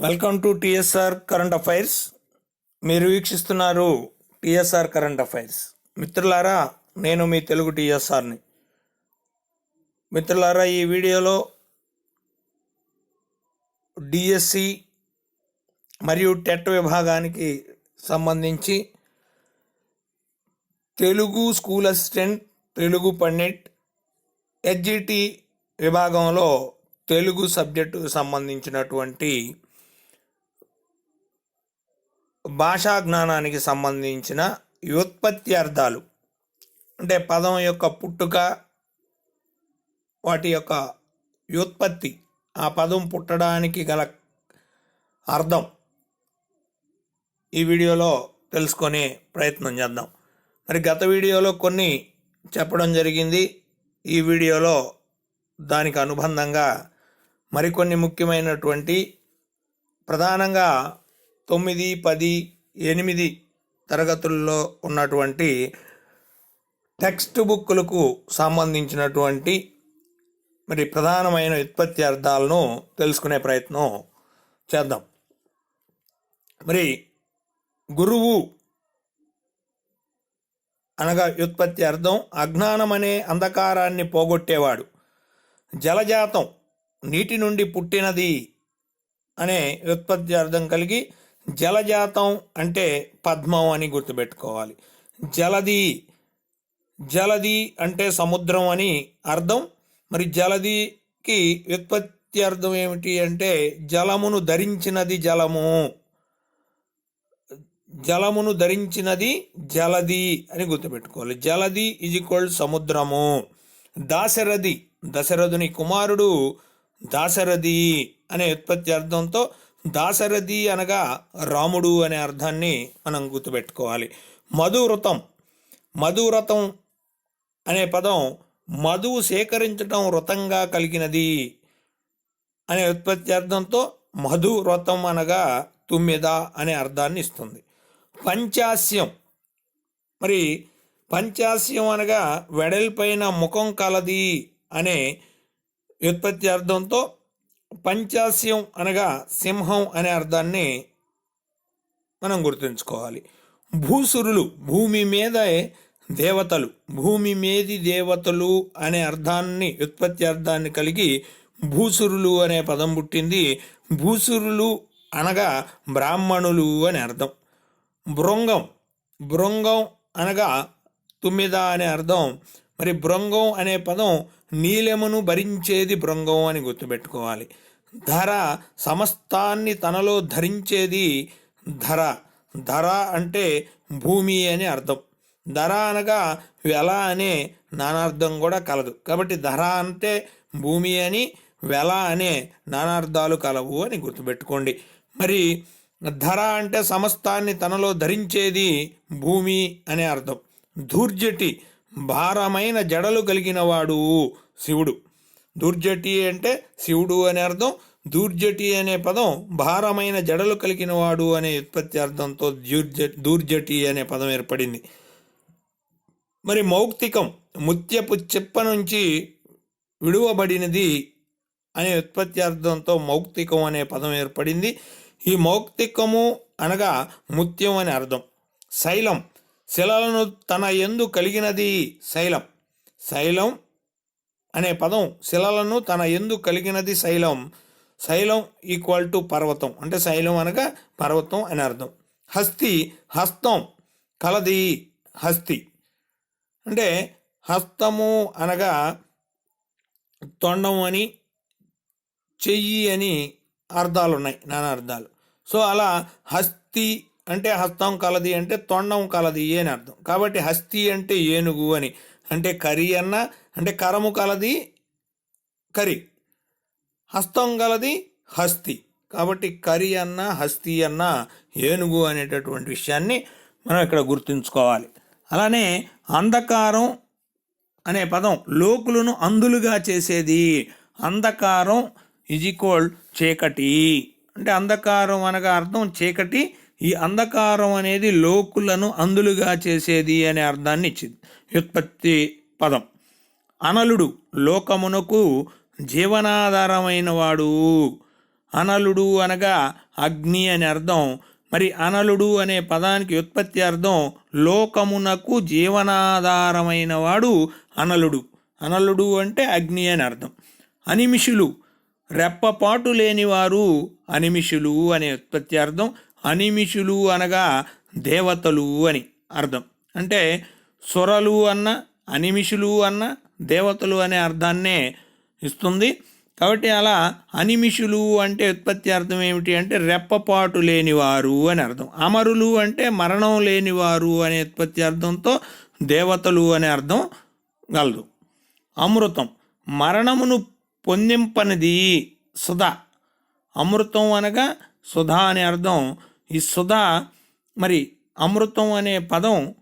Welcome to TSR current affairs మీరు వీక్షిస్తున్నారు TSR current affairs మిత్రులారా నేను మీ తెలుగు టిఎస్ఆర్ని మిత్రులారా ఈ వీడియోలో డిఎస్సి మరియు టెట్ విభాగానికి సంబంధించి Telugu school assistant Telugu pandit HGT విభాగంలో తెలుగు సబ్జెక్టుకు సంబంధించినటువంటి భాషా జ్ఞానానికి సంబంధించిన వ్యుత్పత్తి అర్థాలు. అంటే పదం యొక్క పుట్టుక వాటి యొక్క వ్యుత్పత్తి ఆ పదం పుట్టడానికి గల అర్థం ఈ వీడియోలో తెలుసుకునే ప్రయత్నం చేద్దాం. మరి గత వీడియోలో కొన్ని చెప్పడం జరిగింది. ఈ వీడియోలో దానికి అనుబంధంగా మరికొన్ని ముఖ్యమైనటువంటి ప్రధానంగా తొమ్మిది పది ఎనిమిది తరగతుల్లో ఉన్నటువంటి టెక్స్ట్ బుక్కులకు సంబంధించినటువంటి మరి ప్రధానమైన ఉత్పత్తి అర్థాలను తెలుసుకునే ప్రయత్నం చేద్దాం. మరి గురువు అనగా వ్యుత్పత్తి అర్థం అజ్ఞానం అనే అంధకారాన్ని పోగొట్టేవాడు. జలజాతం నీటి నుండి పుట్టినది అనే వ్యుత్పత్తి అర్థం కలిగి జలజాతం అంటే పద్మం అని గుర్తుపెట్టుకోవాలి. జలది జలది అంటే సముద్రం అని అర్థం. మరి జలదికి వ్యుత్పత్తి అర్థం ఏమిటి అంటే జలమును ధరించినది జలము. జలమును ధరించినది జలది అని గుర్తుపెట్టుకోవాలి. జలది ఈజ్ ఈక్వల్ సముద్రము. దాశరథి దశరథుని కుమారుడు దాశరథి అనే ఉత్పత్తి అర్థంతో దాశరథి అనగా రాముడు అనే అర్థాన్ని మనం గుర్తుపెట్టుకోవాలి. మధువ్రతం. మధువ్రతం అనే పదం మధువు సేకరించడం వ్రతంగా కలిగినది అనే ఉత్పత్తి అర్థంతో మధు వ్రతం అనగా తుమ్మెద అనే అర్థాన్ని ఇస్తుంది. పంచాస్యం. మరి పంచాస్యం అనగా వెడల్పైన ముఖం కలది అనే వ్యుత్పత్తి అర్థంతో పంచాస్యం అనగా సింహం అనే అర్థాన్ని మనం గుర్తుంచుకోవాలి. భూసురులు భూమి మీద దేవతలు భూమి మీది దేవతలు అనే అర్థాన్ని ఉత్పత్తి అర్థాన్ని కలిగి భూసురులు అనే పదం పుట్టింది. భూసురులు అనగా బ్రాహ్మణులు అని అర్థం. బృంగం బృంగం అనగా తుమ్మిద అనే అర్థం. మరి బృంగం అనే పదం నీలెమును భరించేది బృంగం అని గుర్తుపెట్టుకోవాలి. ధర సమస్తాన్ని తనలో ధరించేది ధర. ధర అంటే భూమి అని అర్థం. ధర అనగా వెల అనే నానార్థం కూడా కలదు. కాబట్టి ధర అంటే భూమి అని వెల అనే నానార్థాలు కలవు అని గుర్తుపెట్టుకోండి. మరి ధర అంటే సమస్తాన్ని తనలో ధరించేది భూమి అనే అర్థం. ధూర్జటి భారమైన జడలు కలిగినవాడు శివుడు. దుర్జటి అంటే శివుడు అనే అర్థం దూర్జటి అనే పదం భారమైన జడలు కలిగినవాడు అనే ఉత్పత్తి అర్థంతో దూర్జ దూర్జటి అనే పదం ఏర్పడింది. మరి మౌక్తికం ముత్యపు చెప్ప నుంచి విడువబడినది అనే ఉత్పత్తి అర్థంతో మౌక్తికం అనే పదం ఏర్పడింది. ఈ మౌక్తికము అనగా ముత్యం అని అర్థం. శైలం శిలలను తన ఎందు కలిగినది శైలం. శైలం అనే పదం శిలలను తన ఎందు కలిగినది శైలం. శైలం ఈక్వల్ టు పర్వతం. అంటే శైలం అనగా పర్వతం అని అర్థం. హస్తి హస్తం కలది హస్తి. అంటే హస్తము అనగా తొండం అని చెయ్యి అని అర్థాలు ఉన్నాయి నానా అర్థాలు. సో అలా హస్తి అంటే హస్తం కలది అంటే తొండం కలది అని అర్థం. కాబట్టి హస్తి అంటే ఏనుగు అని. అంటే కరి అన్న అంటే కరము కలది కరి హస్తం కలది హస్తి. కాబట్టి కరి అన్న హస్తి అన్న ఏనుగు అనేటటువంటి విషయాన్ని మనం ఇక్కడ గుర్తుంచుకోవాలి. అలానే అంధకారం అనే పదం లోకులను అందులుగా చేసేది. అంధకారం ఈజ్ ఈక్వల్ చీకటి. అంటే అంధకారం అనగా అర్థం చీకటి ఈ అంధకారం అనేది లోకులను అందులుగా చేసేది అనే అర్థాన్ని ఇచ్చింది. వ్యుత్పత్తి పదం. అనలుడు లోకమునకు జీవనాధారమైన వాడు. అనలుడు అనగా అగ్ని అని అర్థం. మరి అనలుడు అనే పదానికి ఉత్పత్తి అర్థం లోకమునకు జీవనాధారమైన వాడు అనలుడు. అనలుడు అంటే అగ్ని అని అర్థం. అనిమిషులు. రెప్పపాటు లేనివారు అనిమిషులు అనే ఉత్పత్తి అర్థం. అనిమిషులు అనగా దేవతలు అని అర్థం. అంటే సొరలు అన్న అనిమిషులు అన్న దేవతలు అనే అర్థాన్నే ఇస్తుంది. కాబట్టి అలా అనిమిషులు అంటే ఉత్పత్తి అర్థం ఏమిటి అంటే రెప్పపాటు లేనివారు అని అర్థం. అమరులు అంటే మరణం లేనివారు అనే ఉత్పత్తి అర్థంతో దేవతలు అనే అర్థం గలదు. అమృతం మరణమును పొందింపనిది సుధా. అమృతం అనగా సుధా అనే అర్థం ఈ సుధా మరి అమృతం అనే పదం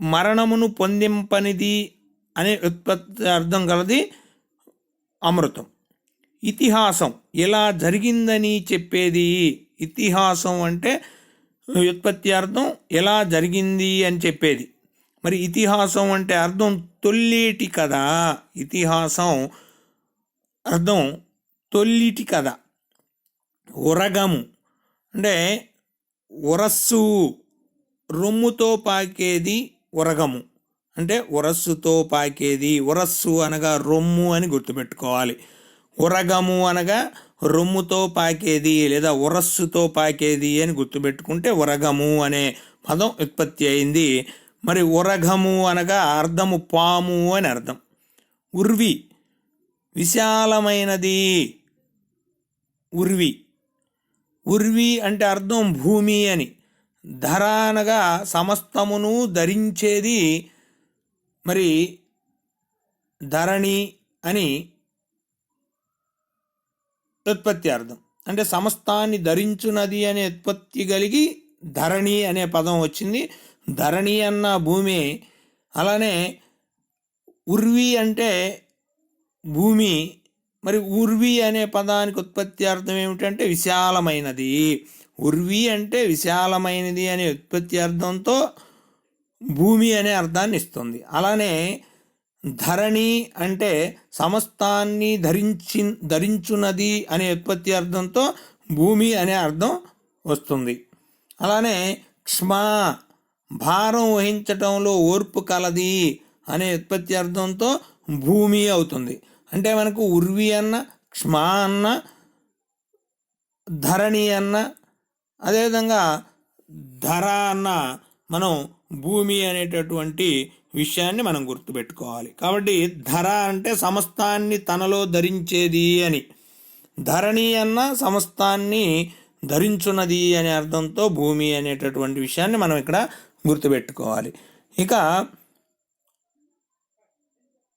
మరణమును పొందింపనిది అనే ఉత్పత్తి అర్థం గలది అమృతం. ఇతిహాసం ఇలా జరిగిందని చెప్పేది? ఇతిహాసం అంటే వ్యుత్పత్తి అర్థం ఎలా జరిగింది అని చెప్పేది. మరి ఇతిహాసం అంటే అర్థం తొల్లేటి కథ. ఇతిహాసం అర్థం తొల్లిటి కథ. ఉరగము. అంటే ఉరస్సు రొమ్ముతో పాకేది ఉరగము అంటే ఉరస్సుతో పాకేది ఉరస్సు అనగా రొమ్ము అని గుర్తుపెట్టుకోవాలి. ఉరగము అనగా రొమ్ముతో పాకేది లేదా ఉరస్సుతో పాకేది అని గుర్తుపెట్టుకుంటే ఉరగము అనే పదం ఉత్పత్తి అయింది. మరి ఉరగము అనగా అర్థము పాము అని అర్థం. ఉర్వి విశాలమైనది. ఉర్వి ఉర్వి అంటే అర్థం భూమి అని. ధర అనగా సమస్తమును ధరించేది మరి ధరణి అని ఉత్పత్తి అర్థం. అంటే సమస్తాన్ని ధరించున్నది అనే ఉత్పత్తి కలిగి ధరణి అనే పదం వచ్చింది. ధరణి అన్న భూమి అలానే ఉర్వి అంటే భూమి మరి ఉర్వి అనే పదానికి ఉత్పత్తి అర్థం ఏమిటంటే విశాలమైనది. ఉర్వి అంటే విశాలమైనది అనే ఉత్పత్తి అర్థంతో భూమి అనే అర్థాన్ని ఇస్తుంది. అలానే ధరణి అంటే సమస్తాన్ని ధరించి ధరించున్నది అనే ఉత్పత్తి అర్థంతో భూమి అనే అర్థం వస్తుంది. అలానే క్ష్మా భారం వహించటంలో ఓర్పు కలది అనే ఉత్పత్తి అర్థంతో భూమి అవుతుంది. అంటే మనకు ఉర్వి అన్న క్ష్మా అన్న ధరణి అన్న అదేవిధంగా ధర అన్న మనం భూమి అనేటటువంటి విషయాన్ని మనం గుర్తుపెట్టుకోవాలి. కాబట్టి ధర అంటే సమస్తాన్ని తనలో ధరించేది అని. ధరణి అన్న సమస్తాన్ని ధరించున్నది అనే అర్థంతో భూమి అనేటటువంటి విషయాన్ని మనం ఇక్కడ గుర్తుపెట్టుకోవాలి. ఇక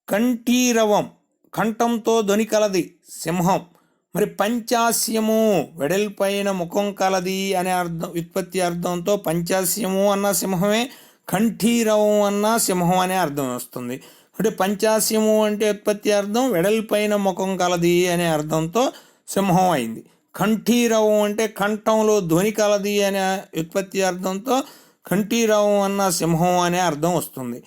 కంఠీరవం. కంఠంతో ధ్వని కలది సింహం. మరి పంచాస్యము వెడల్పైన ముఖం కలది అనే అర్థం ఉత్పత్తి అర్థంతో పంచాస్యము అన్న సింహమే కంఠీరవం అన్న సింహం అనే అర్థం వస్తుంది. అంటే పంచాస్యము అంటే ఉత్పత్తి అర్థం వెడల్పైన ముఖం కలది అనే అర్థంతో సింహం అయింది. కంఠీరవం అంటే కంఠంలో ధ్వని కలది అనే ఉత్పత్తి అర్థంతో కంఠీరవం అన్న సింహం అనే అర్థం వస్తుంది.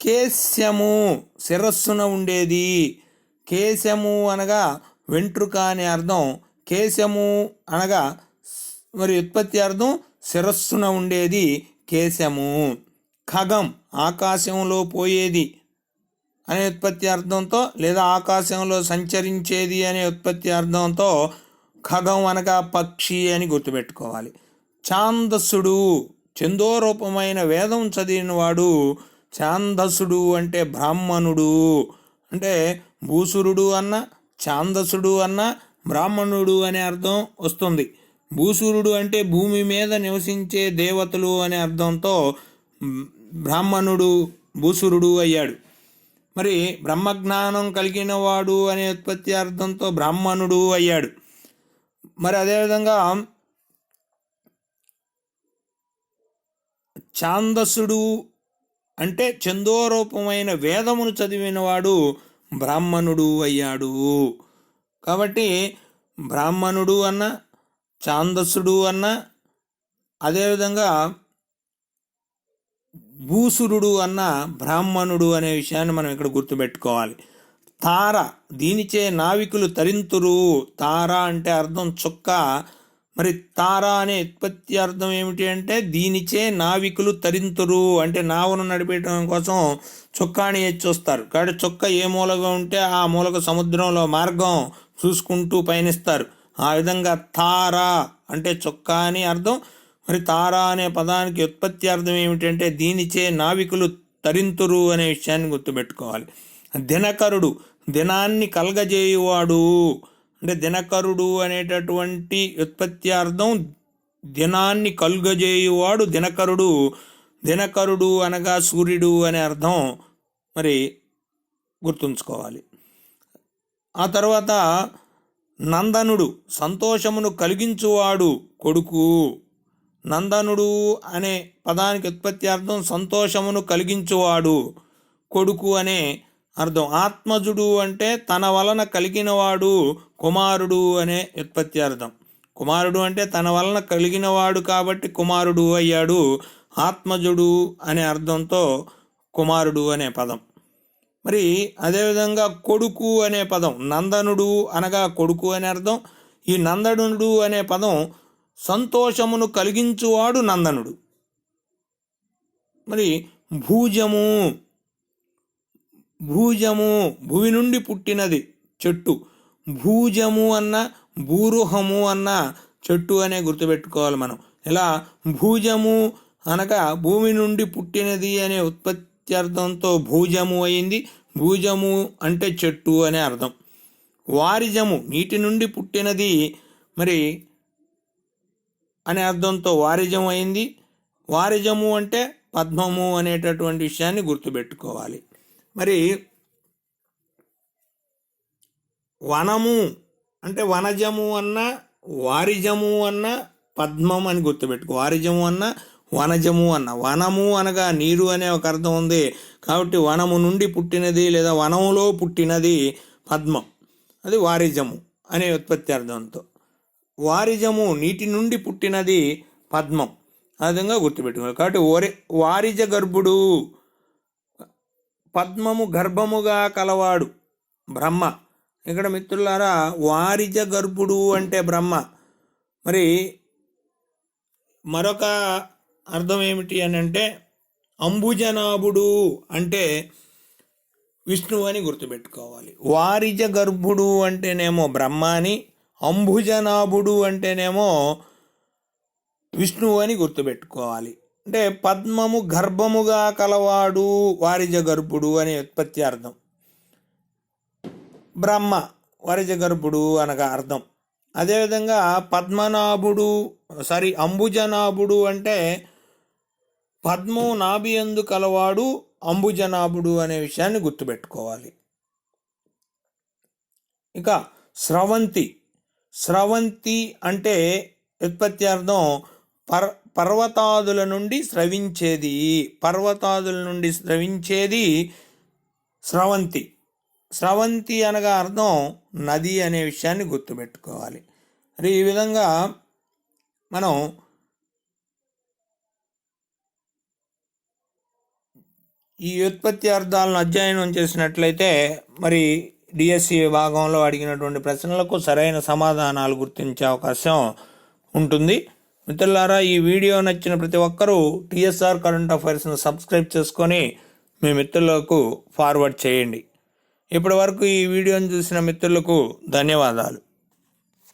కేశ్యము శిరస్సున ఉండేది. కేశము అనగా వెంట్రుక అనే అర్థం. కేశము అనగా మరి ఉత్పత్తి అర్థం శిరస్సున ఉండేది కేశము. ఖగం ఆకాశంలో పోయేది అనే ఉత్పత్తి అర్థంతో లేదా ఆకాశంలో సంచరించేది అనే ఉత్పత్తి అర్థంతో ఖగం అనగా పక్షి అని గుర్తుపెట్టుకోవాలి. ఛాందస్సుడు చందోరూపమైన వేదం చదివినవాడు ఛాందసుడు అంటే బ్రాహ్మణుడు. అంటే భూసురుడు అన్న ఛాందసుడు అన్న బ్రాహ్మణుడు అనే అర్థం వస్తుంది. భూసురుడు అంటే భూమి మీద నివసించే దేవతలు అనే అర్థంతో బ్రాహ్మణుడు భూసురుడు అయ్యాడు. మరి బ్రహ్మజ్ఞానం కలిగిన వాడు అనే ఉత్పత్తి అర్థంతో బ్రాహ్మణుడు అయ్యాడు. మరి అదేవిధంగా ఛాందసుడు అంటే చందోరూపమైన వేదమును చదివినవాడు బ్రాహ్మణుడు అయ్యాడు. కాబట్టి బ్రాహ్మణుడు అన్న ఛాందస్సుడు అన్న అదేవిధంగా భూసురుడు అన్న బ్రాహ్మణుడు అనే విషయాన్ని మనం ఇక్కడ గుర్తుపెట్టుకోవాలి. తార దీనిచే నావికులు తరింతురు. తార అంటే అర్థం చుక్క మరి తార అనే ఉత్పత్తి అర్థం ఏమిటి అంటే దీనిచే నావికులు తరింతురు అంటే నావను నడిపేయడం కోసం చొక్కాని ఎత్తి చూస్తారు కాబట్టి చొక్క ఏ మూలగా ఉంటే ఆ మూలక సముద్రంలో మార్గం చూసుకుంటూ పయనిస్తారు. ఆ విధంగా తార అంటే చొక్కా అని అర్థం. మరి తార అనే పదానికి ఉత్పత్తి అర్థం ఏమిటంటే దీనిచే నావికులు తరింతురు అనే విషయాన్ని గుర్తుపెట్టుకోవాలి. దినకరుడు దినాన్ని కలగజేయువాడు. అంటే దినకరుడు అనేటటువంటి ఉత్పత్తి అర్థం దినాన్ని కలుగజేయువాడు దినకరుడు. దినకరుడు అనగా సూర్యుడు అనే అర్థం మరి గుర్తుంచుకోవాలి. ఆ తర్వాత నందనుడు సంతోషమును కలిగించువాడు కొడుకు. నందనుడు అనే పదానికి ఉత్పత్తి అర్థం సంతోషమును కలిగించువాడు కొడుకు అనే అర్థం. ఆత్మజుడు అంటే తన వలన కలిగినవాడు కుమారుడు అనే ఉత్పత్తి అర్థం. కుమారుడు అంటే తన వలన కలిగినవాడు కాబట్టి కుమారుడు అయ్యాడు. ఆత్మజుడు అనే అర్థంతో కుమారుడు అనే పదం. మరి అదేవిధంగా కొడుకు అనే పదం నందనుడు అనగా కొడుకు అనే అర్థం. ఈ నందనుడు అనే పదం సంతోషమును కలిగించువాడు నందనుడు. మరి భూజము భూజము భూమి నుండి పుట్టినది చెట్టు. భూజము అన్న భూరుహము అన్న చెట్టు అనే గుర్తుపెట్టుకోవాలి మనం. ఇలా భూజము అనగా భూమి నుండి పుట్టినది అనే ఉత్పత్తి అర్థంతో భూజము అయింది. భూజము అంటే చెట్టు అనే అర్థం. వారిజము నీటి నుండి పుట్టినది మరి అనే అర్థంతో వారిజం అయింది. వారిజము అంటే పద్మము అనేటటువంటి విషయాన్ని గుర్తుపెట్టుకోవాలి. మరి వనము అంటే వనజము అన్న వారిజము అన్న పద్మం అని గుర్తుపెట్టుకో. వారిజము అన్న వనజము అన్న. వనము అనగా నీరు అనే ఒక అర్థం ఉంది. కాబట్టి వనము నుండి పుట్టినది లేదా వనములో పుట్టినది పద్మం. అది వారిజము అనే ఉత్పత్తి అర్థంతో. వారిజము నీటి నుండి పుట్టినది పద్మం. ఆ విధంగా గుర్తుపెట్టుకోవాలి కాబట్టి ఓరి వారిజ గర్భుడు పద్మము గర్భముగా కలవాడు. బ్రహ్మ. ఇక్కడ మిత్రులారా వారిజ గర్భుడు అంటే బ్రహ్మ. మరి మరొక అర్థం ఏమిటి అని అంటే అంబుజనాభుడు అంటే విష్ణువు అని గుర్తుపెట్టుకోవాలి. వారిజ గర్భుడు అంటేనేమో బ్రహ్మ అని అంబుజనాభుడు అంటేనేమో విష్ణువు అని గుర్తుపెట్టుకోవాలి. అంటే పద్మము గర్భముగా కలవాడు వారిజ గర్భుడు అనే ఉత్పత్తి అర్థం. బ్రహ్మ వరజగర్భుడు అనగా అర్థం. అదేవిధంగా పద్మనాభుడు సారీ అంబుజనాభుడు అంటే పద్మం నాభి ఎందు కలవాడు అంబుజనాభుడు అనే విషయాన్ని గుర్తుపెట్టుకోవాలి. ఇక స్రవంతి. స్రవంతి అంటే ఉత్పత్తి అర్థం పర్ పర్వతాదుల నుండి స్రవించేది. పర్వతాదుల నుండి స్రవించేది స్రవంతి. స్రవంతి అనగా అర్థం నది అనే విషయాన్ని గుర్తుపెట్టుకోవాలి. మరి ఈ విధంగా మనం ఈ ఉత్పత్తి అర్థాలను అధ్యయనం చేసినట్లయితే మరి డిఎస్సి భాగంలో అడిగినటువంటి ప్రశ్నలకు సరైన సమాధానాలు గుర్తించే అవకాశం ఉంటుంది. మిత్రులారా ఈ వీడియో నచ్చిన ప్రతి ఒక్కరూ టీఎస్ఆర్ కరెంట్ అఫైర్స్ను సబ్స్క్రైబ్ చేసుకొని మీ మిత్రులకు ఫార్వర్డ్ చేయండి. ఇప్పటి వరకు ఈ వీడియోను చూసిన మిత్రులకు ధన్యవాదాలు.